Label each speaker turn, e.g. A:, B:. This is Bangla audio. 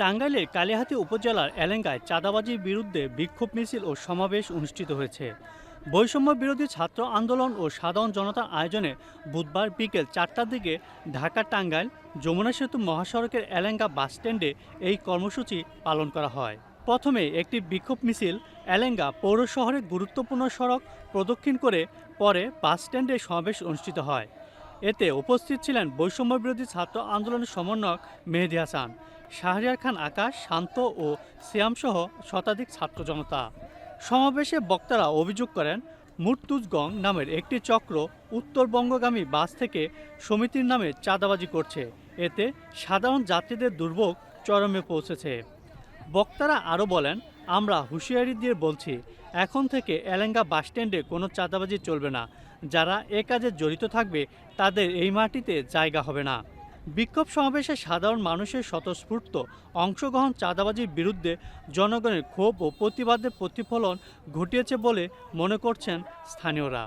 A: টাঙ্গাইলের কালিহাতী উপজেলার এলেঙ্গায় চাঁদাবাজির বিরুদ্ধে বিক্ষোভ মিছিল ও সমাবেশ অনুষ্ঠিত হয়েছে। বৈষম্য বিরোধী ছাত্র আন্দোলন ও সাধারণ জনতার আয়োজনে বুধবার বিকেল চারটার দিকে ঢাকা টাঙ্গাইল যমুনা সেতু মহাসড়কের এলেঙ্গা বাসস্ট্যান্ডে এই কর্মসূচি পালন করা হয়। প্রথমে একটি বিক্ষোভ মিছিল এলেঙ্গা পৌর শহরের গুরুত্বপূর্ণ সড়ক প্রদক্ষিণ করে পরে বাসস্ট্যান্ডে সমাবেশ অনুষ্ঠিত হয়। এতে উপস্থিত ছিলেন বৈষম্য বিরোধী ছাত্র আন্দোলনের সমন্বয়ক মেহেদি হাসান, শাহরিয়ার খান আকাশ, শান্ত ও সিয়ামসহ শতাধিক ছাত্র জনতা। সমাবেশে বক্তারা অভিযোগ করেন মুর্তুজগং নামের একটি চক্র উত্তরবঙ্গগামী বাস থেকে সমিতির নামে চাঁদাবাজি করছে। এতে সাধারণ যাত্রীদের দুর্ভোগ চরমে পৌঁছেছে। বক্তারা আরও বলেন আমরা হুঁশিয়ারি দিয়ে বলছি, এখন থেকে এলেঙ্গা বাসস্ট্যান্ডে কোনো চাঁদাবাজি চলবে না। যারা এ কাজে জড়িত থাকবে, তাদের এই মাটিতে জায়গা হবে না। বিক্ষোভ সমাবেশে সাধারণ মানুষের স্বতঃস্ফূর্ত অংশগ্রহণ চাঁদাবাজির বিরুদ্ধে জনগণের ক্ষোভ ও প্রতিবাদের প্রতিফলন ঘটিয়েছে বলে মনে করছেন স্থানীয়রা।